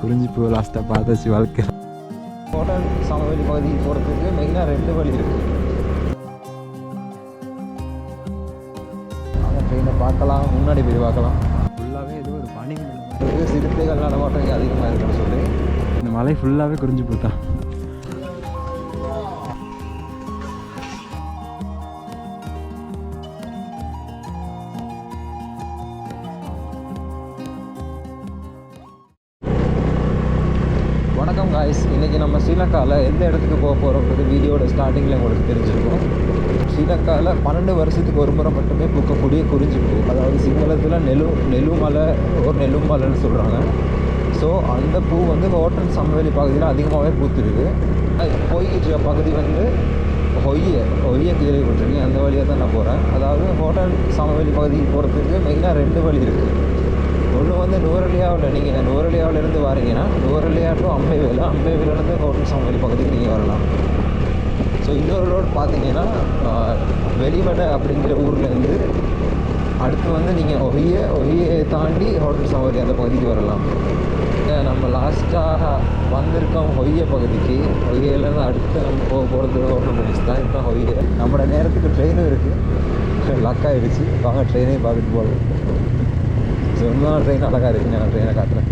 குறிஞ்சி பூ லாஸ்ட்டாக பார்த்தாச்சு வாழ்க்கை. ஹோட்டல் சமவெளி பகுதிக்கு போகிறதுக்கு மெயினாக ரெண்டு வழி இருக்குது அந்த ட்ரெயினை பார்க்கலாம் முன்னாடி போய் பார்க்கலாம். ஃபுல்லாகவே ஏதோ ஒரு பனி சிறுத்தைகள் நடமாட்டம் அதிகமாக இருக்குன்னு சொல்லி இந்த மலை ஃபுல்லாகவே குறிஞ்சி பூ ஸ்ரீலங்காவில் எந்த இடத்துக்கு போக போகிறோங்கிறது வீடியோட ஸ்டார்டிங்கில் உங்களுக்கு தெரிஞ்சிருக்கும். ஸ்ரீலங்காவில் பன்னெண்டு வருஷத்துக்கு ஒரு முறை மட்டுமே பூக்கக்கூடிய குறிஞ்சிப்பூ. அதாவது சிங்களத்தில் நெலு நெலுமலை ஒரு நெலுமலைன்னு சொல்கிறாங்க ஸோ அந்த பூ வந்து ஹோட்டல் சமவெளி பகுதியில் அதிகமாகவே பூத்துருக்கு போய்கிட்டு இருக்க பகுதி வந்து ஹொய்ய ஹொய்ய கேள்விப்பட்டிருக்கேன் அந்த வழியாக தான் நான் போகிறேன் அதாவது ஹோட்டல் சமவெளி பகுதிக்கு போகிறதுக்கு மெயினாக ரெண்டு வழி இருக்குது ஒன்று வந்து நுவரலியாவில் நீங்கள் நுவரலியாவிலேருந்து வரீங்கன்னா நுவரலியா டு அம்பைவேலு அம்பைவேலேருந்து ஹோட்டல் சமவெளி பகுதிக்கு நீங்கள் வரலாம். ஸோ இன்னொரு ரோடு பார்த்தீங்கன்னா வெளிவடை அப்படிங்கிற ஊர்லேருந்து அடுத்து வந்து நீங்கள் ஒய்ய ஒய்யை தாண்டி ஹோட்டல் சமவெளி அந்த பகுதிக்கு வரலாம். நம்ம லாஸ்ட்டாக வந்திருக்கோம் ஒய்ய பகுதிக்கு. ஒய்யிலேருந்து அடுத்து நம்ம போக போகிறது ஹோட்டல் முடிச்சு தான் இப்போ ஒய்ய நம்மளோட நேரத்துக்கு ட்ரெயினும் இருக்குது லக் வாங்க ட்ரெயினையும் பார்த்துட்டு போகலாம் ஸோ இன்னும் ட்ரெயின் அழகாக இருக்குங்க நான் ட்ரெயினை காட்டுறேன்.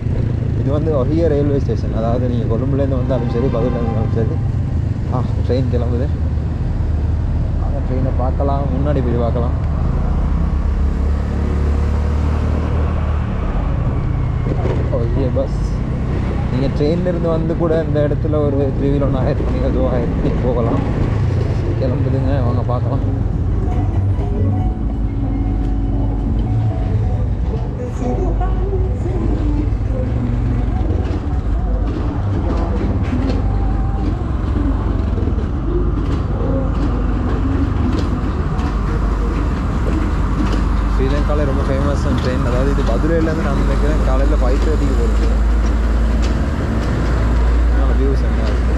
இது வந்து ஒஹிய ரயில்வே ஸ்டேஷன் அதாவது நீங்கள் கொழும்புலேருந்து வந்தாலும் சரி பகுதியிலேருந்து வந்தாலும் சரி. ஆ ட்ரெயின் கிளம்புது. அந்த ட்ரெயினை பார்க்கலாம். முன்னாடி போய் பார்க்கலாம். Oh, ஓகே பஸ் நீங்கள் ட்ரெயின்லேருந்து வந்து கூட இந்த இடத்துல ஒரு த்ரீ வீல் ஒன்று ஹயர் பண்ணி அதுவும் ஹயர் பண்ணி போகலாம். கிளம்புதுங்க. வாங்க பார்க்கலாம் ஸ்ரீலங்காவில் ரொம்ப ஃபேமஸான ட்ரெயின் அதாவது இது மதுரையிலேருந்து நான் நினைக்கிறேன் காலையில் ஃபைவ் தேர்ட்டிக்கு போகிறது வியூஸ் என்ன இருக்கு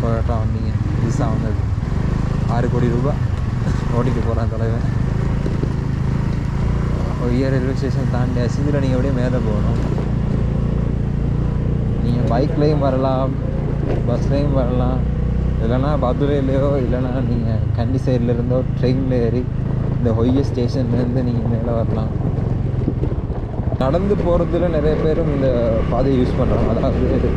டொயோட்டா வந்தீங்க புதுசாக வந்தது ஆறு கோடி ரூபாய் ஓட்டிட்டு போகிறான் தலைவன். ஒய்யா ரயில்வே ஸ்டேஷன் தாண்டி அசிந்தில் நீங்கள் அப்படியே மேலே போகணும். நீங்கள் பைக்லேயும் வரலாம் பஸ்லேயும் வரலாம். இல்லைன்னா மதுரையிலையோ இல்லைன்னா நீங்கள் கண்டி சைடில் இருந்தோ ட்ரெயினில் ஏறி இந்த ஹொய்ய ஸ்டேஷன்லேருந்து நீங்கள் மேலே வரலாம். நடந்து போகிறதுல நிறைய பேரும் இந்த பாதையை யூஸ் பண்ணுறாங்க அதாவது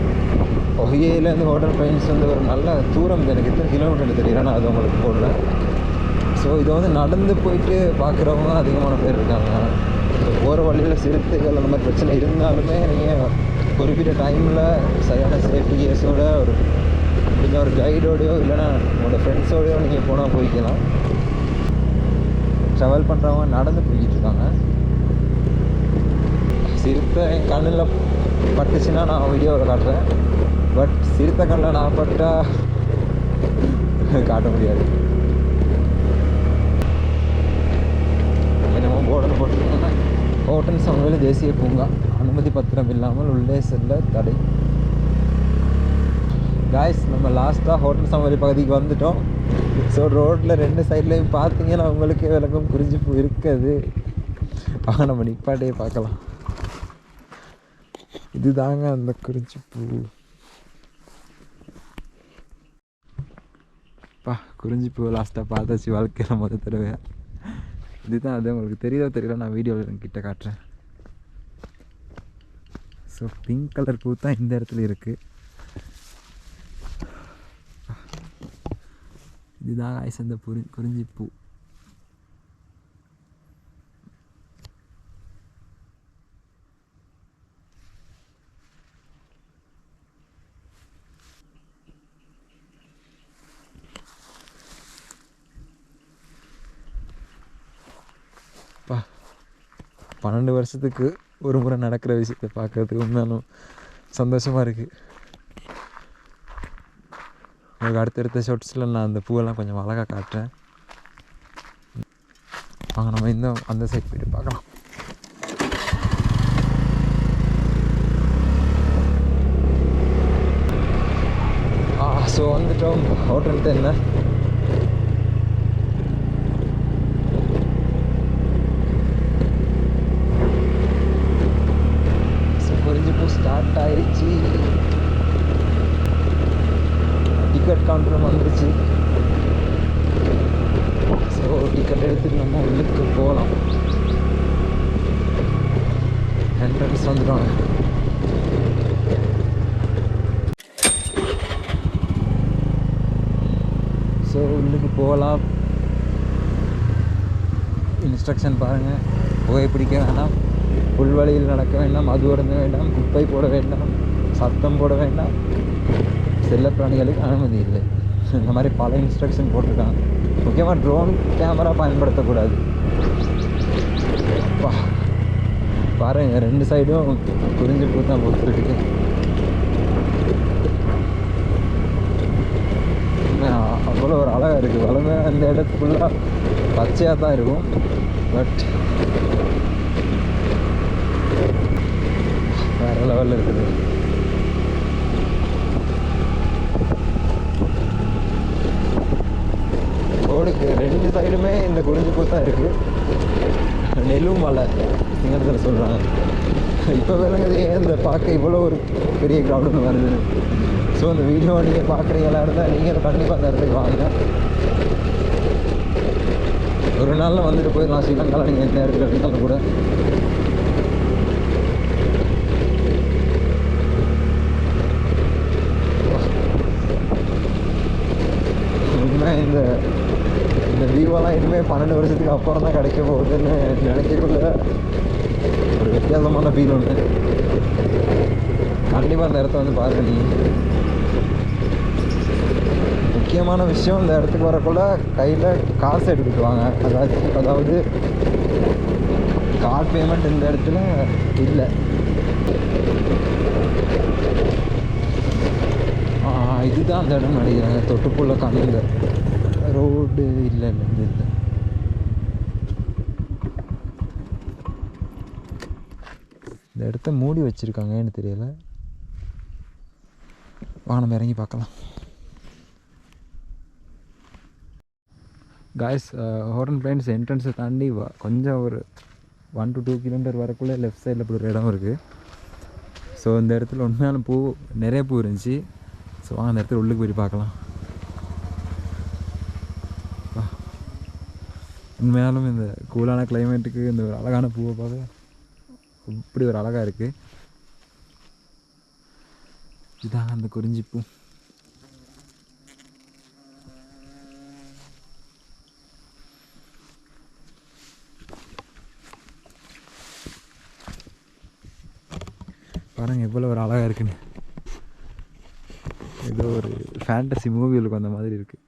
ஒஹியிலேருந்து ஹோட்டல் ட்ரெயின்ஸ் வந்து ஒரு நல்ல தூரம் இது எனக்கு எத்தனை கிலோமீட்டர் தெரியல நான் அது உங்களுக்கு போடல ஸோ இதை வந்து நடந்து போயிட்டு பார்க்குறவங்க அதிகமான பேர் இருக்காங்க. போகிற வழியில் சிறுத்தைகள் அந்த மாதிரி பிரச்சனை இருந்தாலுமே நீங்கள் குறிப்பிட்ட டைமில் சரியான சேஃப்டி கேஸோட ஒரு முடிஞ்ச ஒரு கைடோடையோ இல்லைன்னா உங்களோட ஃப்ரெண்ட்ஸோடையோ நீங்கள் போனால் போய்க்கலாம். ட்ராவல் பண்ணுறவங்க நடந்து போய்கிட்டு இருக்காங்க. சிறுத்தை என் கண்ணில் பட்டுச்சுன்னா நான் வீடியோவில் காட்டுறேன். பட் சிறுத்தை கண்ணில் நான் பட்டா காட்ட முடியாது. போட்டிருக்காங்க ஹோட்டல் சமையல் தேசிய பூங்கா அனுமதி பத்திரம் இல்லாமல் உள்ளே செல்ல தடை. காய்ஸ் நம்ம லாஸ்ட்டாக ஹோட்டல் சமையல் பகுதிக்கு வந்துட்டோம். ஸோ ரோட்டில் ரெண்டு சைட்லேயும் பார்த்தீங்கன்னா உங்களுக்கே விளக்கம் குறிஞ்சி பூ இருக்குது ஆக நம்ம நிப்பாட்டையே பார்க்கலாம். இதுதாங்க அந்த குறிஞ்சி பூ. பா குறிஞ்சி பூ லாஸ்ட்டாக பார்த்தாச்சு வாழ்க்கையில் முத தடவையாக இதுதான் அது உங்களுக்கு தெரியுதோ தெரியல நான் வீடியோவில் கிட்ட காட்டுறேன். ஸோ பிங்க் கலர் பூ தான் இந்த இடத்துல இருக்குது இதுதான் ஆயிஸ் அந்த புரி குறிஞ்சி பூ ரெண்டு வருஷத்துக்கு ஒரு முறை நடக்கிற விஷயத்தை பார்க்கறதுக்கு உண்மையாலும் சந்தோஷமாக இருக்குது உங்களுக்கு அடுத்தடுத்த ஷார்ட்ஸில் நான் அந்த பூவெல்லாம் கொஞ்சம் அழகாக காட்டுறேன். வாங்க நம்ம இந்த அந்த சைட் போய்ட்டு பார்க்கலாம். ஸோ வந்துட்டோம். ஹோட்டல்கிட்ட என்ன? போகலாம். இன்ஸ்ட்ரக்ஷன் பாருங்கள் புகைப்பிடிக்க வேண்டாம். புல்வெளியில் நடக்க வேண்டாம். அது உடந்த வேண்டாம். குப்பை போட வேண்டாம். சத்தம் போட வேண்டாம். செல்லப்பிராணிகளுக்கு அனுமதி இல்லை. இந்த மாதிரி பல இன்ஸ்ட்ரக்ஷன் போட்டிருக்காங்க. முக்கியமாக ட்ரோன் கேமரா பயன்படுத்தக்கூடாது. பாருங்க ரெண்டு சைடும் குறிஞ்சி பூ தான் போட்டுருக்கு அவ்வளோ ஒரு அழகாக இருக்குது வளமே அந்த இடத்து ஃபுல்லாக பச்சையாக தான் இருக்கும். பட் வேறு லெவலில் இருக்குது. ரோடுக்கு ரெண்டு சைடுமே இந்த குறிஞ்சி பூ தான் இருக்குது நெலும் மலை. சிங்கத்தில் சொல்கிறாங்க இப்போ விளங்குது ஏன் இந்த பார்க்க இவ்வளோ ஒரு பெரிய க்ரௌடுன்னு வருது? ஸோ இந்த வீடியோ நீங்கள் பார்க்குறீங்களா இருந்தால் நீங்கள் கண்டிப்பாக அந்த இடத்துக்கு வாங்க. ஒரு நாளில் வந்துட்டு போயிடலாம் ஸ்ரீலங்காவில் நீங்கள் எந்த இடத்துல இருந்தாலும் கூட. இந்த இந்த வியூவெல்லாம் இனிமேல் பன்னெண்டு வருஷத்துக்கு அப்புறம் தான் கிடைக்க போகுதுன்னு நினைக்கக்குள்ள ஒரு வித்தியாசமான ஃபீல் ஒன்று கண்டிப்பாக அந்த இடத்த வந்து பாருங்க நீ முக்கியமான விஷயம் இந்த இடத்துக்கு வரக்குள்ள கையில் காசு எடுத்துட்டு வாங்க அதாவது அதாவது கார்ட் பேமெண்ட் இந்த இடத்துல இல்லை இதுதான் அந்த இடம் நினைக்கிறாங்க தொட்டுப்புள்ள கண்ணுங்க ரோடு இல்லை இல்லை இல்லை இந்த மூடி வச்சுருக்காங்கன்னு தெரியல. வானம் இறங்கி பார்க்கலாம். காய்ஸ் ஹோரன் பிளைன்ஸ் என்ட்ரன்ஸை தாண்டி கொஞ்சம் ஒரு ஒன் டு டூ கிலோமீட்டர் வரக்குள்ளே லெஃப்ட் சைடில் இப்படி ஒரு இடம் இருக்குது ஸோ இந்த இடத்துல உண்மையான பூ நிறைய பூ இருந்துச்சு. ஸோ வாங்க அந்த இடத்துல உள்ளுக்கு போய் பார்க்கலாம். உண்மையாலும் இந்த கூலான கிளைமேட்டுக்கு இந்த ஒரு அழகான பூவை பார்க்க இப்படி ஒரு அழகாக இருக்குது இதாங்க அந்த குறிஞ்சி பூ பாருங்க எவ்வளோ ஒரு அழகாக இருக்குன்னு. ஏதோ ஒரு ஃபேண்டசி மூவிகளுக்கு வந்த மாதிரி இருக்குது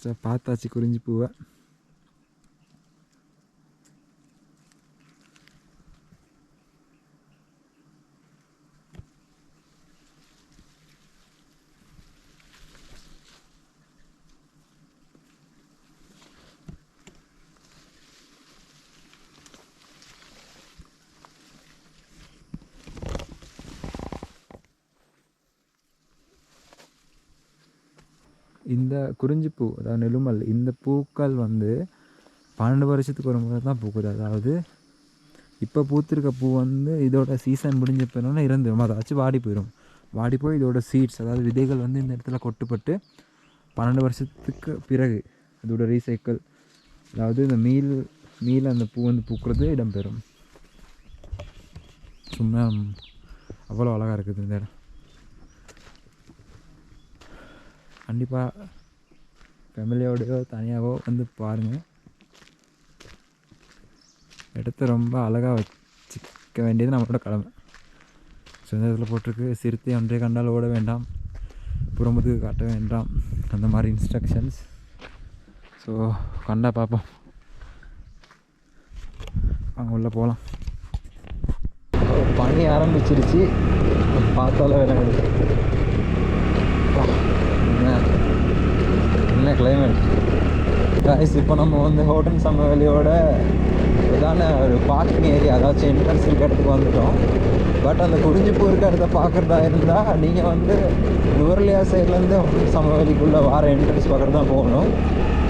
லாஸ்ட்டாக பார்த்தாச்சு குறிஞ்சி பூவை. இந்த குறிஞ்சிப்பூ அதாவது நெலுமல் இந்த பூக்கள் வந்து பன்னெண்டு வருஷத்துக்கு ஒரு முறை தான் பூக்குது. அதாவது இப்போ பூத்திருக்க பூ வந்து இதோட சீசன் முடிஞ்ச பிறகு இறந்துடும் அதாச்சும் வாடி போயிடும் வாடி போய் இதோட சீட்ஸ் அதாவது விதைகள் வந்து இந்த இடத்துல கொட்டுப்பட்டு பன்னெண்டு வருஷத்துக்கு பிறகு அதோட ரீசைக்கிள் அதாவது இந்த மீல் மீல் அந்த பூ வந்து பூக்கிறது இடம்பெறும். சும்மா அவ்வளோ அழகாக இருக்குது இந்த இடம். கண்டிப்பாக ஃபேமிலியோடையோ தனியாகவோ வந்து பாருங்கள் இடத்த ரொம்ப அழகாக வச்சுக்க வேண்டியது நம்மளோட கடமை. சுதந்திரத்தில் போட்டிருக்கு. சிறுத்தை ஒன்றே கண்டால் ஓட வேண்டாம். புறமுதுகு காட்ட வேண்டாம். அந்த மாதிரி இன்ஸ்ட்ரக்ஷன்ஸ் ஸோ கண்டா பார்ப்போம். அங்கே உள்ளே போகலாம் பனி ஆரம்பிச்சிருச்சு. பார்த்தாலே விளங்குது என்ன? என்ன கிளைமேட் கைஸ் இப்போ நம்ம வந்து ஹோட்டல் சமவெளியோட இதான ஒரு பார்க்கிங் ஏரியா அதாச்சும் என்ட்ரன்ஸ் இருக்க இடத்துக்கு வந்துட்டோம். பட் அந்த குறிஞ்சிப்பூ இருக்க இடத்த பார்க்குறதா இருந்தால் நீங்கள் வந்து நுவர்லியா சைட்லேருந்து ஹோட்டல் சமவெளிக்குள்ளே வார என்ட்ரன்ஸ் பார்க்குறது தான் போகணும்.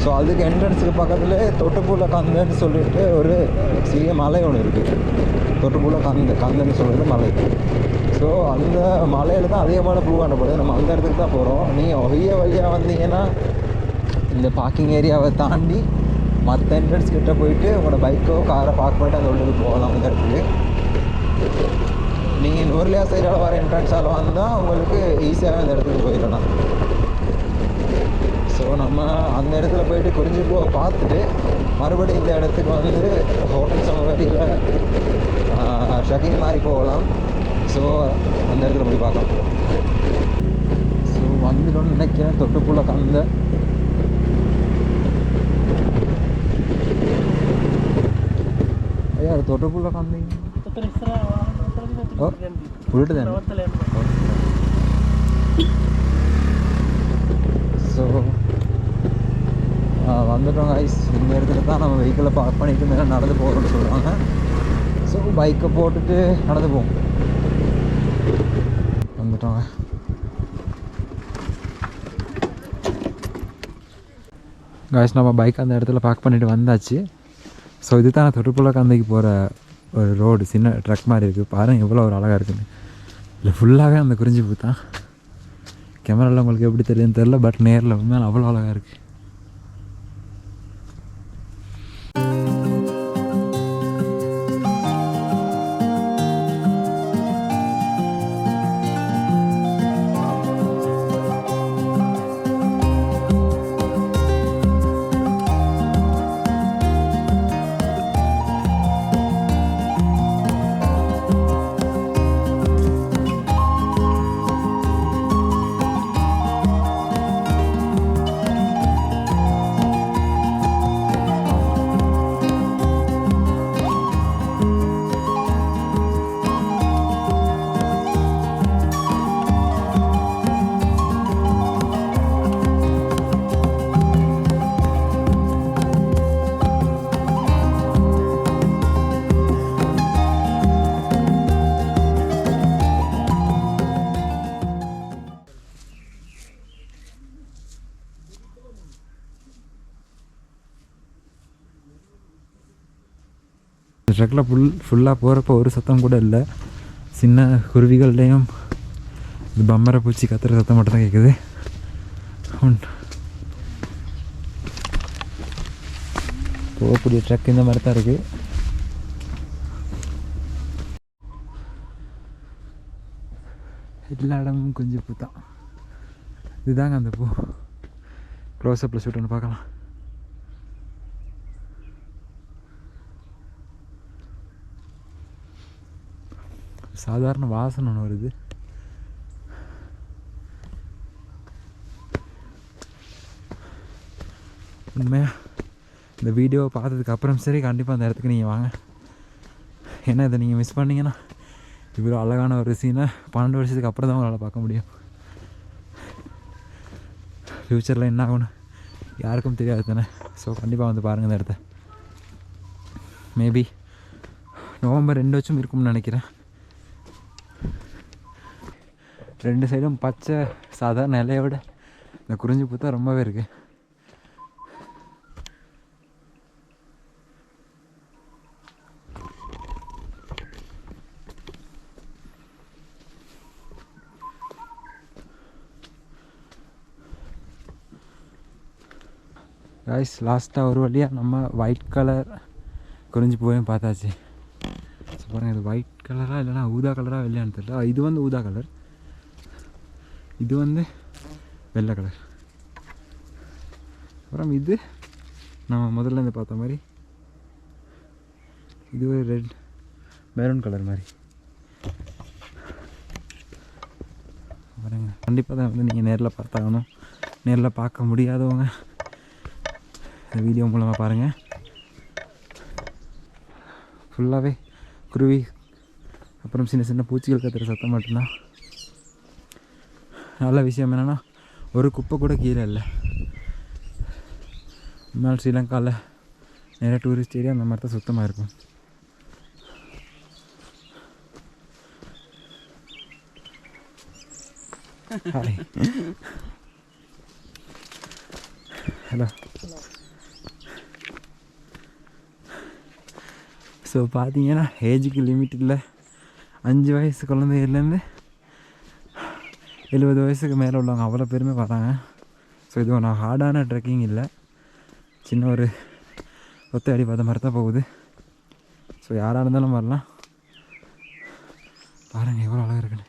ஸோ அதுக்கு என்ட்ரன்ஸுக்கு பக்கத்தில் தொட்டுப்பூல கந்தன்னு சொல்லிட்டு ஒரு சிறிய மலை ஒன்று இருக்குது தொட்டுப்பூல கந்த கந்தன்னு சொல்கிறது மலை. ஸோ அந்த மலையில் தான் அதிகமான பூ காணப்படுது. நம்ம அந்த இடத்துக்கு தான் போகிறோம் நீங்கள் ஒய்ய வழியாக வந்தீங்கன்னா இந்த பார்க்கிங் ஏரியாவை தாண்டி மற்ற என்ட்ரன்ஸ் கிட்டே போயிட்டு உங்களோட பைக்கோ காரை பார்க் பண்ணிட்டு அந்த உள்ளுக்கு போகலாம் அந்த இடத்துக்கு. நீங்கள் நூறுலியா சைடால் வர என்ட்ரன்ஸால் வந்தால் உங்களுக்கு ஈஸியாக அந்த இடத்துக்கு போயிடலாம். ஸோ நம்ம அந்த இடத்துல போயிட்டு குறிஞ்சி பூவை பார்த்துட்டு மறுபடியும் இந்த இடத்துக்கு வந்து ஹோட்டல் சமவெளியில் ஷக்கிங் மாதிரி போகலாம். ஸோ அந்த இடத்துல போய் பார்க்கலாம். ஸோ வந்துட்டோம்னு நினைக்கிறேன். தொட்டுப்புள்ள கலந்த. ஐயா தொட்டுப்புள்ள கந்தீங்க ஓ உருட்டு தானே? ஸோ வந்துட்டோம் ஐஸ் இந்த இடத்துல தான் நம்ம வெஹிக்கிளை பார்க் பண்ணிட்டு மேலே நடந்து போகிறோம்னு சொல்கிறாங்க ஸோ பைக்கை போட்டுட்டு நடந்து போவோம். வந்துட்டோங்க காய்ஸ் நம்ம பைக் அந்த இடத்துல பார்க் பண்ணிட்டு வந்தாச்சு. ஸோ இது தான் தொட்டுப்புள்ள கந்தைக்கு போகிற ஒரு ரோடு சின்ன ட்ரக் மாதிரி இருக்குது பாருங்கள் எவ்வளோ ஒரு அழகாக இருக்குன்னு. இல்லை ஃபுல்லாகவே அந்த குறிஞ்சி பூத்தான் தான். கேமராவில் உங்களுக்கு எப்படி தெரியுதுன்னு தெரில பட் நேரில் உண்மையில அவ்வளோ அழகாக இருக்குது ட்ரக்கில் ஃபுல் ஃபுல்லாக போகிறப்ப ஒரு சத்தம் கூட இல்லை. சின்ன குருவிகள்லேயும் இந்த பம்பரை பூச்சி கத்துற சத்தம் மட்டும் தான் கேட்குது போகக்கூடிய ட்ரக் இந்த மாதிரி தான் இருக்குது எல்லா இடமும் கொஞ்சம் பூ தான் இதுதாங்க அந்த பூ. க்ளோஸ்அப்பில் ஷூட் ஒன்று பார்க்கலாம். சாதாரண வாசனை ஒன்று வருது. உண்மையாக இந்த வீடியோவை பார்த்ததுக்கு அப்புறம் சரி கண்டிப்பாக அந்த இடத்துக்கு நீங்கள் வாங்க. ஏன்னா இதை நீங்கள் மிஸ் பண்ணிங்கன்னா இவ்வளோ அழகான ஒரு சீனை பன்னெண்டு வருஷத்துக்கு அப்புறம் தான் உங்களால் பார்க்க முடியும். ஃப்யூச்சரில் என்ன ஆகும்னு யாருக்கும் தெரியாது தானே? ஸோ கண்டிப்பாக வந்து பாருங்கள் இந்த இடத்த. மேபி நவம்பர் ரெண்டு வச்சும் இருக்கும்னு நினைக்கிறேன். ரெண்டு சைடும் பச்சை சாதாரண இலையை விட இந்த குறிஞ்சி பூ தான் ரொம்பவே இருக்குது கைஸ் லாஸ்ட்டாக ஒரு வழியாக நம்ம ஒயிட் கலர் குறிஞ்சி பூவையும் பார்த்தாச்சு. பாருங்கள் இது ஒயிட் கலராக இல்லைனா ஊதா கலராக வெளியானு தெரியல. இது வந்து ஊதா கலர் இது வந்து வெள்ளை கலர் அப்புறம் இது நம்ம முதல்ல இருந்து பார்த்த மாதிரி இது ஒரு ரெட் மெரூன் கலர் மாதிரி பாருங்க கண்டிப்பாக தான் வந்து நீங்கள் நேரில் பார்த்தாகணும் நேரில் பார்க்க முடியாதவங்க இந்த வீடியோ மூலமாக பாருங்கள் ஃபுல்லாகவே குருவி அப்புறம் சின்ன சின்ன பூச்சிகள் கத்துற சத்தம் மட்டும்தான் நல்ல விஷயம் என்னென்னா ஒரு குப்பை கூட கீழே இல்லை. மேல் ஸ்ரீலங்காவில் நிறைய டூரிஸ்ட் ஏரியா அந்த மாதிரி தான் சுத்தமாக இருக்கும் ஹலோ ஸோ பார்த்தீங்கன்னா ஏஜுக்கு லிமிட் இல்லை. அஞ்சு வயசு குழந்தைகள்லேருந்து எழுபது வயசுக்கு மேலே உள்ளவங்க அவ்வளோ பேருமே வராங்க ஸோ இது ஒன்றும் ஹார்டான ட்ரெக்கிங் இல்லை. சின்ன ஒரு ஒத்த அடி பார்த்த மாதிரி தான் போகுது. ஸோ யாராக இருந்தாலும் வரலாம். பாருங்கள் எவ்வளோ அழகாக இருக்குன்னு.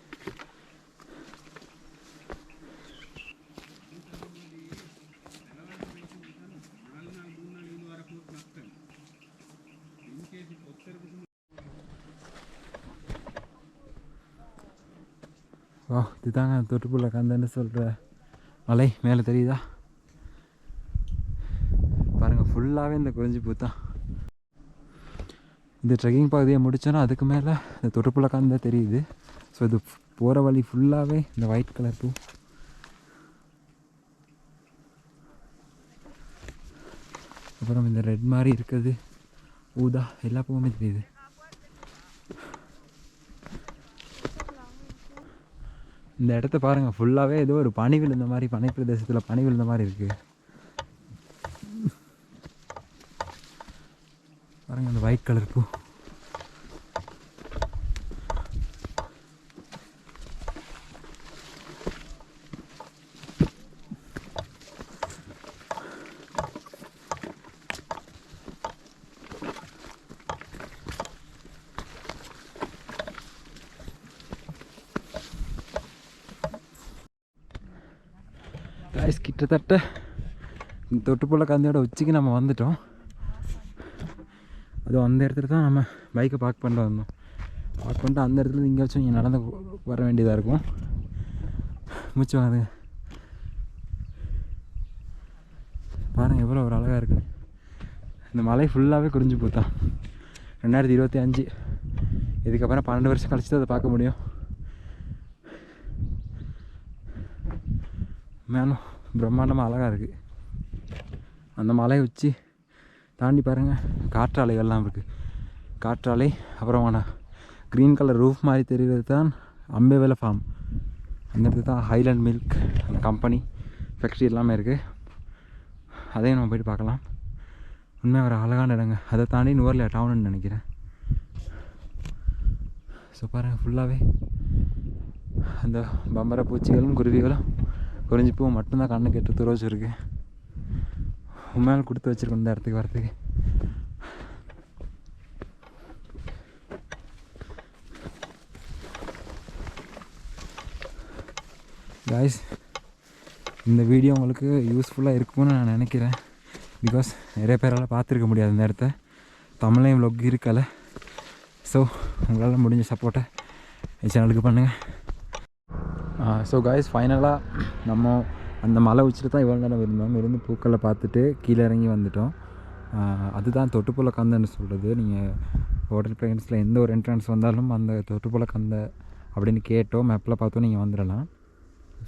ஓ இதுதாங்க தொட்டுப்புள்ள கந்தன்னு சொல்கிற மலை. மேலே தெரியுதா? பாருங்கள் ஃபுல்லாகவே இந்த குறிஞ்சி பூ தான். இந்த ட்ரெக்கிங் பகுதியை முடித்தோன்னா அதுக்கு மேலே இந்த தொட்டுப்புள்ள கந்த தெரியுது. ஸோ இது போகிற வழி ஃபுல்லாகவே இந்த ஒயிட் கலர் பூ. அப்புறம் இந்த ரெட் மாதிரி இருக்குது. ஊதா எல்லா பூவுமே தெரியுது. இந்த இடத்த பாருங்கள் ஃபுல்லாகவே ஏதோ ஒரு பனி விழுந்த மாதிரி பனை பிரதேசத்தில் பனி விழுந்த மாதிரி இருக்குது பாருங்க அந்த ஒயிட் கலர் பூ. காய்ஸ் கிட்டத்தட்ட இந்த தொட்டுப்புள்ள கந்தையோட உச்சிக்கு நம்ம வந்துட்டோம். அது அந்த இடத்துல தான் நம்ம பைக்கை பார்க் பண்ணிட்டு வந்தோம். பார்க் பண்ணிட்டு அந்த இடத்துல எங்கேயாச்சும் இங்கே நடந்து வர வேண்டியதாக இருக்கும். மூச்சு வாங்க. பாருங்கள் எவ்வளோ ஒரு அழகாக இருக்குது இந்த மலை ஃபுல்லாகவே குறிஞ்சி போத்தான் ரெண்டாயிரத்தி இருபத்தி அஞ்சு. இதுக்கப்புறம் பன்னெண்டு வருஷம் கழிச்சு தான் அதை பார்க்க முடியும். மேலும் பிரம்மாண்டமாக அழகாக இருக்குது அந்த மலையை உச்சி தாண்டி பாருங்கள் காற்றாலைகள்லாம் இருக்குது காற்றாலை அப்புறமான க்ரீன் கலர் ரூஃப் மாதிரி தெரிகிறது தான் அம்பேவேல ஃபார்ம் அந்த இடத்துல தான் ஹைலண்ட் மில்க் அந்த கம்பெனி ஃபேக்ட்ரி எல்லாமே இருக்குது அதையும் நம்ம போயிட்டு பார்க்கலாம். உண்மையாக ஒரு அழகான இடங்க. அதை தாண்டி நுவரில் டவுனுன்னு நினைக்கிறேன். ஸோ பாருங்கள் ஃபுல்லாகவே அந்த பம்பர பூச்சிகளும் குருவிகளும் குறிஞ்சி பூ மட்டும்தான் கண்ணு கெட்டு துரோச்சு இருக்கு உண்மையால் கொடுத்து வச்சிருக்கோம் இந்த இடத்துக்கு வரத்துக்கு. காய்ஸ் இந்த வீடியோ உங்களுக்கு யூஸ்ஃபுல்லாக இருக்கும்னு நான் நினைக்கிறேன். பிகாஸ் நிறைய பேரால் பார்த்துருக்க முடியாது இந்த இடத்த. தமிழையும் vlog இருக்கலை. ஸோ உங்களால் முடிஞ்ச சப்போர்ட்டை என் சேனலுக்கு பண்ணுங்கள் ஸோ காய்ஸ் ஃபைனலாக நம்ம அந்த மலை உச்சியில் தான் இவ்வளோ நேரம் இருந்தோம். இருந்து பூக்களை பார்த்துட்டு கீழே இறங்கி வந்துட்டோம். அதுதான் தொட்டுப்புல கந்தன்னு சொல்கிறது நீங்கள் ஹோட்டல் பிளேன்ஸில் எந்த ஒரு என்ட்ரன்ஸ் வந்தாலும் அந்த தொட்டுப்புல கந்த அப்படின்னு கேட்டோம். மேப்பில் பார்த்தோம் நீங்கள் வந்துடலாம்.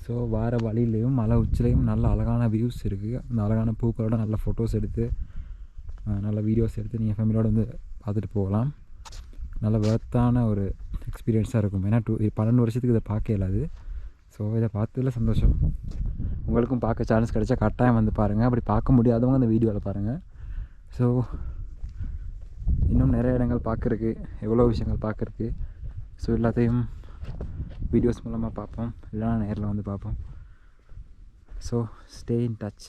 ஸோ வார வழியிலையும் மலை உச்சிலையும் நல்ல அழகான வியூஸ் இருக்குது அந்த அழகான பூக்களோட நல்ல ஃபோட்டோஸ் எடுத்து நல்ல வீடியோஸ் எடுத்து நீங்கள் ஃபேமிலியோடு வந்து பார்த்துட்டு போகலாம். நல்ல வர்த்தான ஒரு எக்ஸ்பீரியன்ஸாக இருக்கும். ஏன்னா டூ பன்னெண்டு வருஷத்துக்கு இதை பார்க்க இயலாது. ஸோ இதை பார்த்ததுல சந்தோஷம். உங்களுக்கும் பார்க்க சான்ஸ் கிடைச்சா கட்டாயம் வந்து பாருங்கள் அப்படி பார்க்க முடியாதவங்க அந்த வீடியோவில் பாருங்கள் ஸோ இன்னும் நிறைய இடங்கள் பார்க்குறக்கு எவ்வளோ விஷயங்கள் பார்க்குறக்கு ஸோ எல்லாத்தையும் வீடியோஸ் மூலமாக பார்ப்போம். இல்லைனா நேரில் வந்து பார்ப்போம். So stay in touch